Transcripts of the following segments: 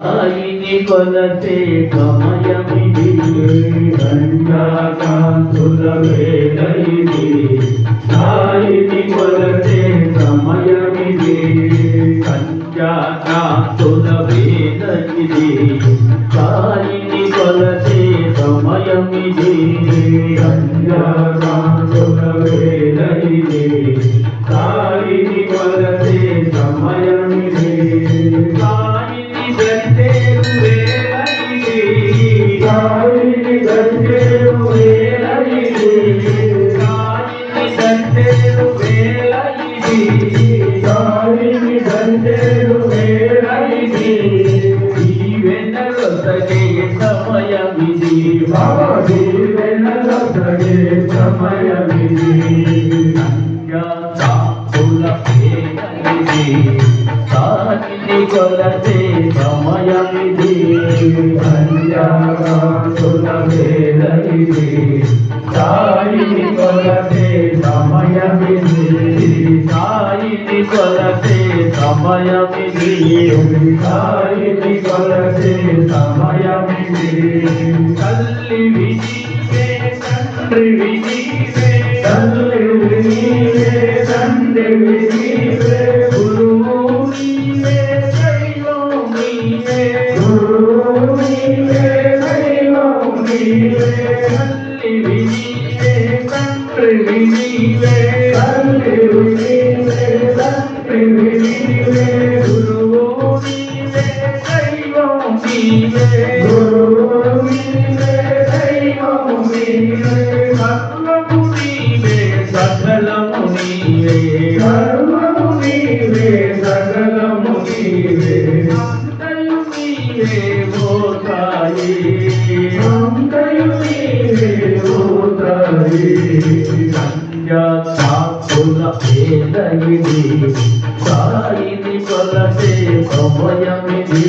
ఆయిని కొలతే సమయమిది సంజాకాంతుల వేదైది ఆయిని కొలతే సమయమిది సంజాకాంతుల వేదైది ఆయిని కొలతే సమయమిది సంజాకాంతుల వేదైది వేళయిది సాయిని కొలసే సమయమిది సాయిని కొలసే సమయమిది సాయిని కొలసే సమయమిది తల్లి విధివే తండ్రి విధివే తల్లి வினை కుల పేదమిది సాయిని కొలసే సమయమిది.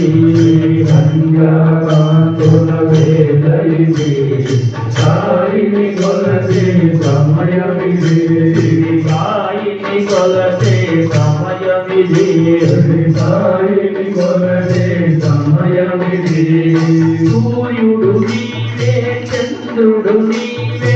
కుల పేదమిది సాయిని కొలసే సమయమిది. సాయిని కొలసే సమయమిది. సాయిని కొలసే సమయమిది. సూర్యుడు నీవే చంద్రుడు నీవే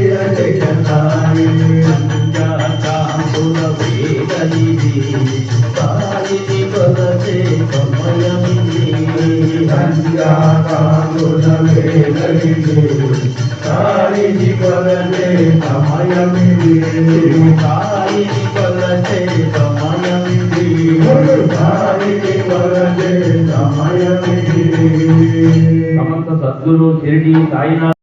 వేదనిది కాలిది కొరచే సమయమిది సంధ్యాకాలుల వేదనిది కాలిది కొరచే సమయమిది కాలిది కొరచే సమయమిది కాలిది కొరచే సమయమిది సమస్త సద్గురు షిరిడి సాయినాథ్